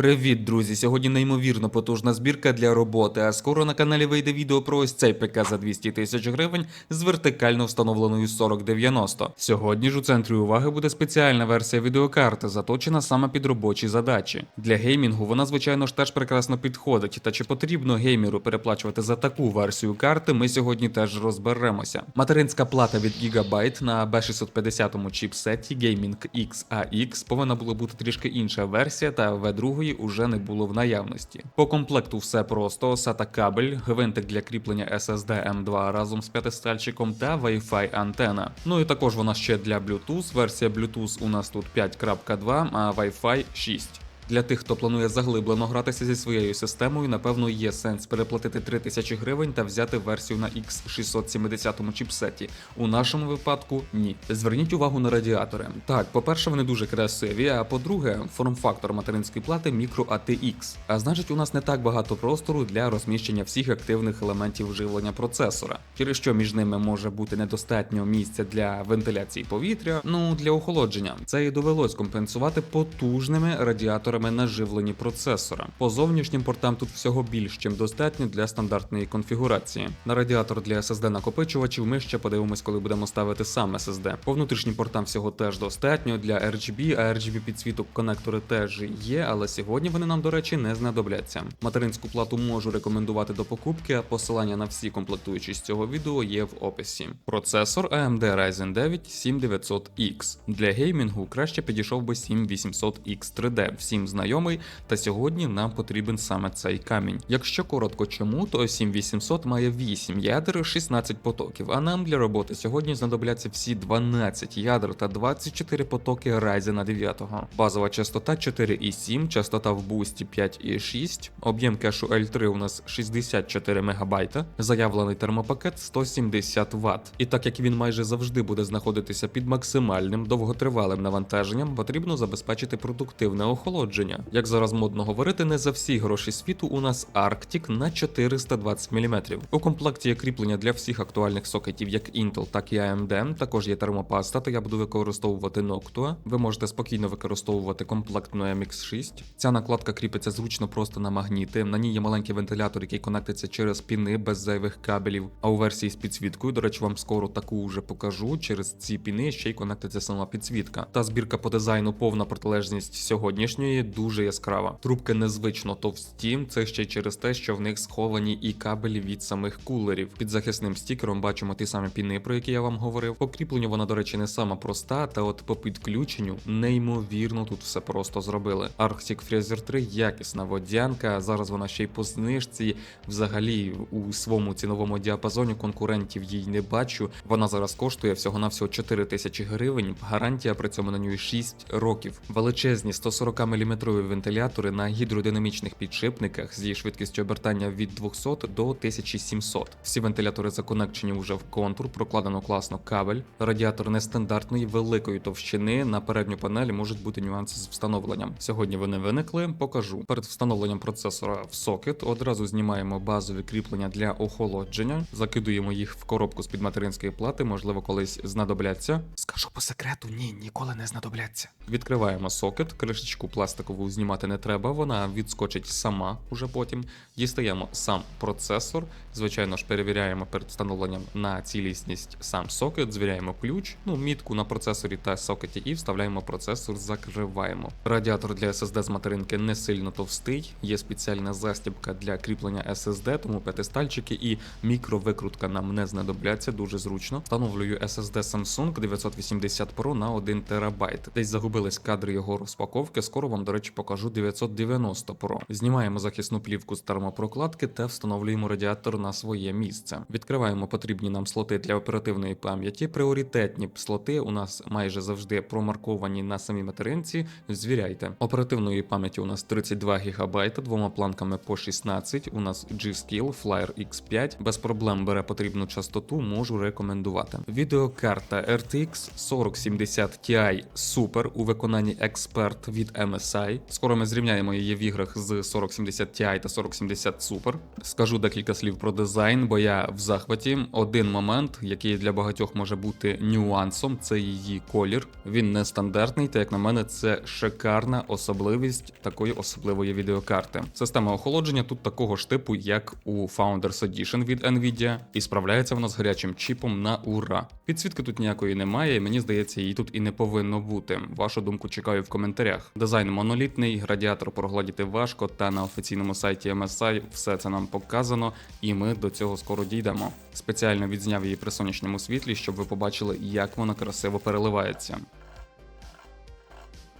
Привіт, друзі! Сьогодні неймовірно потужна збірка для роботи. А скоро на каналі вийде відео про ось цей ПК за 200 тисяч гривень з вертикально встановленою 4090. Сьогодні ж у центрі уваги буде спеціальна версія відеокарти, заточена саме під робочі задачі. Для геймінгу вона, звичайно ж, теж прекрасно підходить. Та чи потрібно геймеру переплачувати за таку версію карти, ми сьогодні теж розберемося. Материнська плата від Gigabyte на B650 чіпсеті Gaming X AX повинна була бути трішки інша версія, та V2 уже не було в наявності. По комплекту все просто: SATA кабель, гвинтик для кріплення SSD M2 разом з п'ятистальчиком та Wi-Fi антена. Ну і також вона ще для Bluetooth. Версія Bluetooth у нас тут 5.2, а Wi-Fi 6. Для тих, хто планує заглиблено гратися зі своєю системою, напевно, є сенс переплатити 3000 гривень та взяти версію на X670 чіпсеті. У нашому випадку ні. Зверніть увагу на радіатори. Так, по-перше, вони дуже красиві, а по-друге, форм-фактор материнської плати Micro ATX. А значить, у нас не так багато простору для розміщення всіх активних елементів живлення процесора, через що між ними може бути недостатньо місця для вентиляції повітря, ну для охолодження. Це і довелось компенсувати потужними радіаторами на живленні процесора. По зовнішнім портам тут всього більш чим достатньо для стандартної конфігурації. На радіатор для SSD накопичувачів ми ще подивимось, коли будемо ставити сам SSD. По внутрішнім портам всього теж достатньо для RGB, а RGB підсвіток конектори теж є, але сьогодні вони нам, до речі, не знадобляться. Материнську плату можу рекомендувати до покупки, а посилання на всі комплектуючі з цього відео є в описі. Процесор AMD Ryzen 9 7900X. Для геймінгу краще підійшов би 7800X 3D. Знайомий, та сьогодні нам потрібен саме цей камінь. Якщо коротко чому, то 7800 має 8 ядер, 16 потоків, а нам для роботи сьогодні знадобляться всі 12 ядер та 24 потоки Ryzen 9. Базова частота 4,7, частота в бусті 5,6, об'єм кешу L3 у нас 64 МБ, заявлений термопакет 170 Вт. І так як він майже завжди буде знаходитися під максимальним довготривалим навантаженням, потрібно забезпечити продуктивне охолодження. Як зараз модно говорити, не за всі гроші світу у нас Arctic на 420 мм. У комплекті є кріплення для всіх актуальних сокетів, як Intel, так і AMD. Також є термопаста, то я буду використовувати Noctua. Ви можете спокійно використовувати комплектну MX6. Ця накладка кріпиться зручно просто на магніти. На ній є маленький вентилятор, який конектиться через піни без зайвих кабелів. А у версії з підсвіткою, до речі, вам скоро таку вже покажу. Через ці піни ще й конектиться сама підсвітка. Та збірка по дизайну повна протилежність сьогоднішньої, дуже яскрава. Трубки незвично товсті. Це ще через те, що в них сховані і кабелі від самих кулерів. Під захисним стікером бачимо ті самі піни, про які я вам говорив. По кріпленню вона, до речі, не сама проста, та от по підключенню неймовірно тут все просто зробили. Arctic Freezer 3 якісна водянка. Зараз вона ще й по знижці. Взагалі у своєму ціновому діапазоні конкурентів їй не бачу. Вона зараз коштує всього на всього 4 тисячі гривень. Гарантія при цьому на ній 6 років. Величезні 140 мм вентилятори на гідродинамічних підшипниках зі швидкістю обертання від 200 до 1700. Всі вентилятори законекчені вже в контур, прокладено класно кабель. Радіатор нестандартної великої товщини. На передню панелі можуть бути нюанси з встановленням. Сьогодні вони виникли. Покажу перед встановленням процесора в сокет. Одразу знімаємо базові кріплення для охолодження, закидуємо їх в коробку з під материнської плати. Можливо, колись знадобляться. Скажу по секрету, ні, ніколи не знадобляться. Відкриваємо сокет, кришечку пластикову знімати не треба, вона відскочить сама уже потім. Дістаємо сам процесор. Звичайно ж, перевіряємо перед встановленням на цілісність сам сокет, звіряємо ключ, ну мітку на процесорі та сокеті і вставляємо процесор, закриваємо. Радіатор для SSD з материнки не сильно товстий, є спеціальна застібка для кріплення SSD, тому п'ятистальчики і мікровикрутка нам не знадобляться, дуже зручно. Встановлюю SSD Samsung 980 Pro на 1 ТБ. Десь загубились кадри його розпаковки. Скоро вам, до речі, покажу 990 Pro. Знімаємо захисну плівку з термопрокладки та встановлюємо радіатор на своє місце. Відкриваємо потрібні нам слоти для оперативної пам'яті. Пріоритетні слоти у нас майже завжди промарковані на самій материнці. Звіряйте. Оперативної пам'яті у нас 32 ГБ, двома планками по 16. У нас G-Skill Flyer X5 без проблем бере потрібну частоту, можу рекомендувати. Відеокарта RTX 4070 Ti Super у виконанні Expert від MSI MSI. Скоро ми зрівняємо її в іграх з 4070 Ti та 4070 Super. Скажу декілька слів про дизайн, бо я в захваті. Один момент, який для багатьох може бути нюансом, це її колір. Він нестандартний, та як на мене, це шикарна особливість такої особливої відеокарти. Система охолодження тут такого ж типу, як у Founders Edition від Nvidia, і справляється вона з гарячим чіпом на ура. Підсвітки тут ніякої немає, і мені здається, її тут і не повинно бути. Вашу думку чекаю в коментарях. Дизайн монолітний, радіатор прогладіти важко, та на офіційному сайті MSI все це нам показано, і ми до цього скоро дійдемо. Спеціально відзняв її при сонячному світлі, щоб ви побачили, як вона красиво переливається.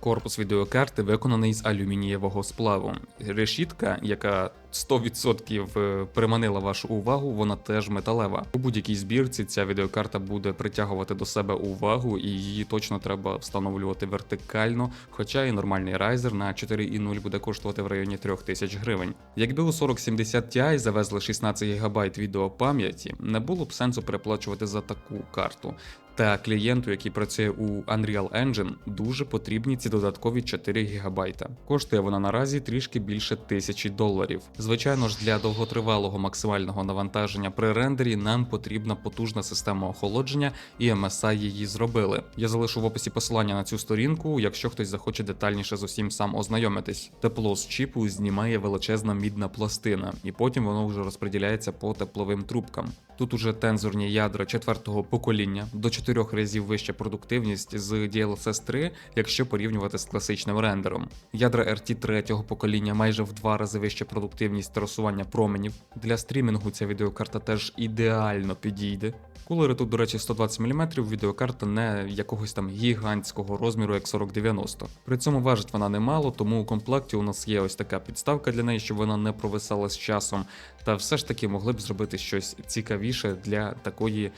Корпус відеокарти виконаний з алюмінієвого сплаву. Решітка, яка 100% приманила вашу увагу, вона теж металева. У будь-якій збірці ця відеокарта буде притягувати до себе увагу, і її точно треба встановлювати вертикально. Хоча і нормальний райзер на 4.0 буде коштувати в районі 3000 гривень. Якби у 4070 Ti завезли 16 ГБ відеопам'яті, не було б сенсу переплачувати за таку карту. Та клієнту, який працює у Unreal Engine, дуже потрібні ці додаткові 4 ГБ. Коштує вона наразі трішки більше тисячі доларів. Звичайно ж, для довготривалого максимального навантаження при рендері нам потрібна потужна система охолодження, і MSI її зробили. Я залишу в описі посилання на цю сторінку, якщо хтось захоче детальніше з усім сам ознайомитись. Тепло з чіпу знімає величезна мідна пластина, і потім воно вже розподіляється по тепловим трубкам. Тут уже тензорні ядра четвертого покоління до 4 разів вища продуктивність з DLSS 3, якщо порівнювати з класичним рендером. Ядра RT третього покоління майже в два рази вища продуктивність трасування променів. Для стрімінгу ця відеокарта теж ідеально підійде. Кулери тут, до речі, 120 мм, відеокарта не якогось там гігантського розміру, як 4090. При цьому важить вона немало, тому у комплекті у нас є ось така підставка для неї, щоб вона не провисала з часом. Та все ж таки могли б зробити щось цікавіше для такої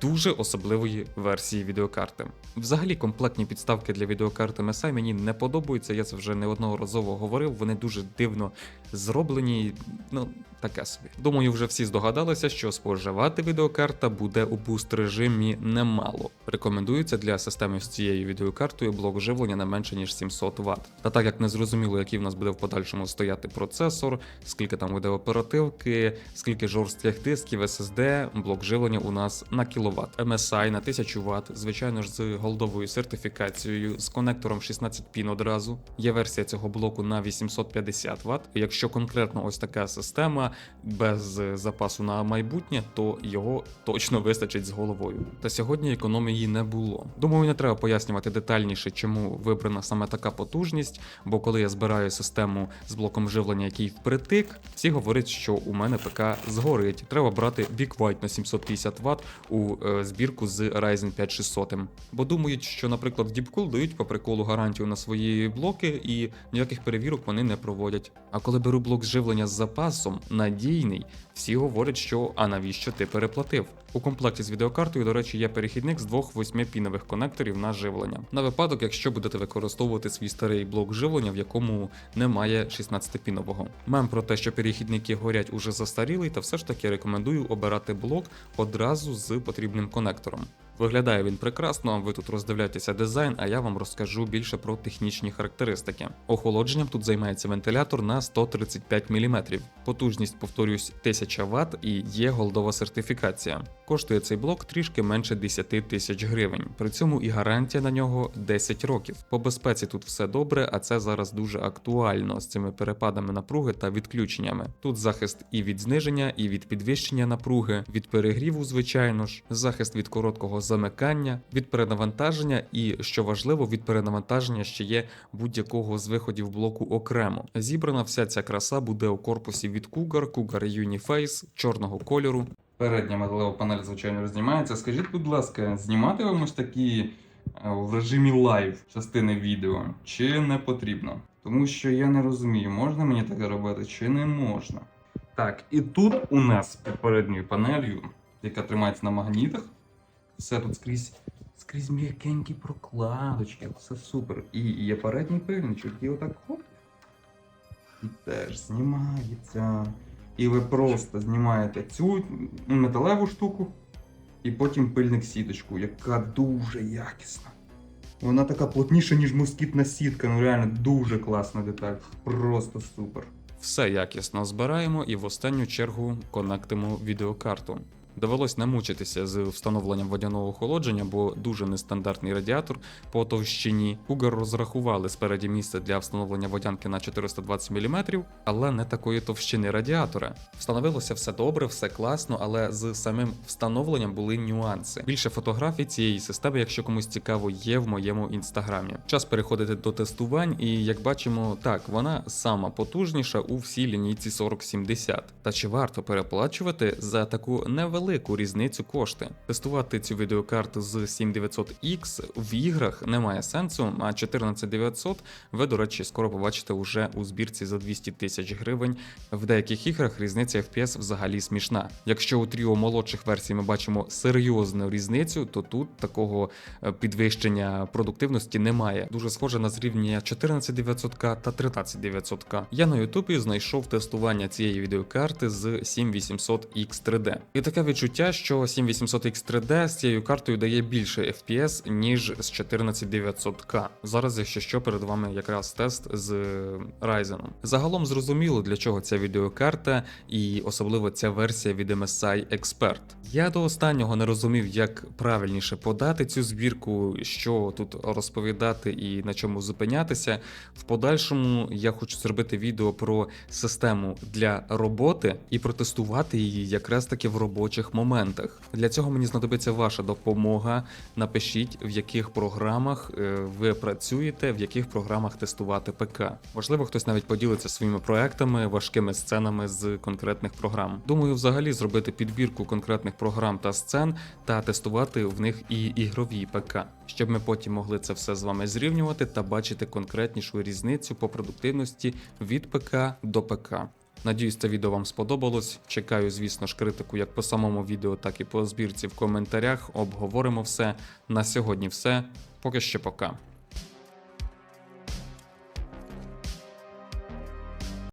дуже особливої версії відеокарти. Взагалі, комплектні підставки для відеокарти MSI мені не подобаються. Я це вже неодноразово говорив. Вони дуже дивно зроблені. Ну, таке собі. Думаю, вже всі здогадалися, що споживати відеокарта буде у буст режимі немало. Рекомендується для системи з цією відеокартою блок живлення не менше ніж 700 Вт. Та так як не зрозуміло, який в нас буде в подальшому стояти процесор, скільки там буде оперативки, скільки жорстких дисків, SSD, блок живлення у нас на кіловат. MSI на 1000 Вт, звичайно ж, з голдовою сертифікацією, з конектором 16 пін одразу. Є версія цього блоку на 850 Вт. Якщо конкретно ось така система без запасу на майбутнє, то його точно вистачить з головою. Та сьогодні економії не було. Думаю, не треба пояснювати детальніше, чому вибрана саме така потужність, бо коли я збираю систему з блоком живлення, який впритик, всі говорять, що у мене ПК згорить. Треба брати Big White на 750 Вт у е, збірку з Ryzen 5600. Бо думають, що, наприклад, Deepcool дають по приколу гарантію на свої блоки, і ніяких перевірок вони не проводять. А коли беру блок живлення з запасом, надійний, всі говорять, що а навіщо ти переплатив? У комплекті з відеокартою, до речі, є перехідник з двох 8-пінових конекторів на живлення. На випадок, якщо будете використовувати свій старий блок живлення, в якому немає 16-пінового. Мем про те, що перехідники горять уже застарілий, та все ж таки рекомендую обирати блок одразу з потрібним конектором. Виглядає він прекрасно, ви тут роздивляєтеся дизайн, а я вам розкажу більше про технічні характеристики. Охолодженням тут займається вентилятор на 135 мм. Потужність, повторюсь, 1000 Вт і є голдова сертифікація. Коштує цей блок трішки менше 10 тисяч гривень. При цьому і гарантія на нього 10 років. По безпеці тут все добре, а це зараз дуже актуально з цими перепадами напруги та відключеннями. Тут захист і від зниження, і від підвищення напруги, від перегріву, звичайно ж, захист від короткого замикання, від перенавантаження і, що важливо, від перенавантаження ще є будь-якого з виходів блоку окремо. Зібрана вся ця краса буде у корпусі від Cougar, Cougar Uniface чорного кольору. Передня металева панель, звичайно, знімається. Скажіть, будь ласка, знімати такі е, в режимі лайв частини відео, чи не потрібно? Тому що я не розумію, можна мені таке робити, чи не можна. Так, і тут у нас під передньою панелью, яка тримається на магнітах, все тут скрізь. Скрізь м'якенькі прокладочки, все супер. І є передній пильничок, і отак хоп. І теж знімається. І ви просто знімаєте цю металеву штуку, і потім пильник сіточку, яка дуже якісна. Вона така плотніша, ніж москітна сітка. Ну реально дуже класна деталь. Просто супер. Все якісно збираємо і в останню чергу конектимо відеокарту. Довелось намучитися з встановленням водяного охолодження, бо дуже нестандартний радіатор по товщині. Cougar розрахували спереді місце для встановлення водянки на 420 мм, але не такої товщини радіатора. Встановилося все добре, все класно, але з самим встановленням були нюанси. Більше фотографій цієї системи, якщо комусь цікаво, є в моєму інстаграмі. Час переходити до тестувань, і як бачимо, так вона сама потужніша у всій лінійці 4070. Та чи варто переплачувати за таку невелику різницю кошти? Тестувати цю відеокарту з 7900X в іграх немає сенсу, а 14900 ви, до речі, скоро побачите уже у збірці за 200 тисяч гривень. В деяких іграх різниця FPS взагалі смішна. Якщо у тріо молодших версій ми бачимо серйозну різницю, то тут такого е, підвищення продуктивності немає. Дуже схоже на зрівняння 14900К та 13900К. Я на Ютубі знайшов тестування цієї відеокарти з 7800X3D. І таке відчуття, що 7800X3D з цією картою дає більше FPS, ніж з 14900K. Зараз, якщо що, перед вами якраз тест з Ryzen. Загалом зрозуміло, для чого ця відеокарта, і особливо ця версія від MSI Expert. Я до останнього не розумів, як правильніше подати цю збірку, що тут розповідати і на чому зупинятися. В подальшому я хочу зробити відео про систему для роботи і протестувати її якраз таки в робочих моментах. Для цього мені знадобиться ваша допомога. Напишіть, в яких програмах е, ви працюєте, в яких програмах тестувати ПК. Можливо, хтось навіть поділиться своїми проектами, важкими сценами з конкретних програм. Думаю, взагалі зробити підбірку конкретних програм та сцен та тестувати в них і ігрові ПК, щоб ми потім могли це все з вами зрівнювати та бачити конкретнішу різницю по продуктивності від ПК до ПК. Надіюсь, це відео вам сподобалось. Чекаю, звісно ж, критику як по самому відео, так і по збірці в коментарях. Обговоримо все. На сьогодні все. Поки що пока.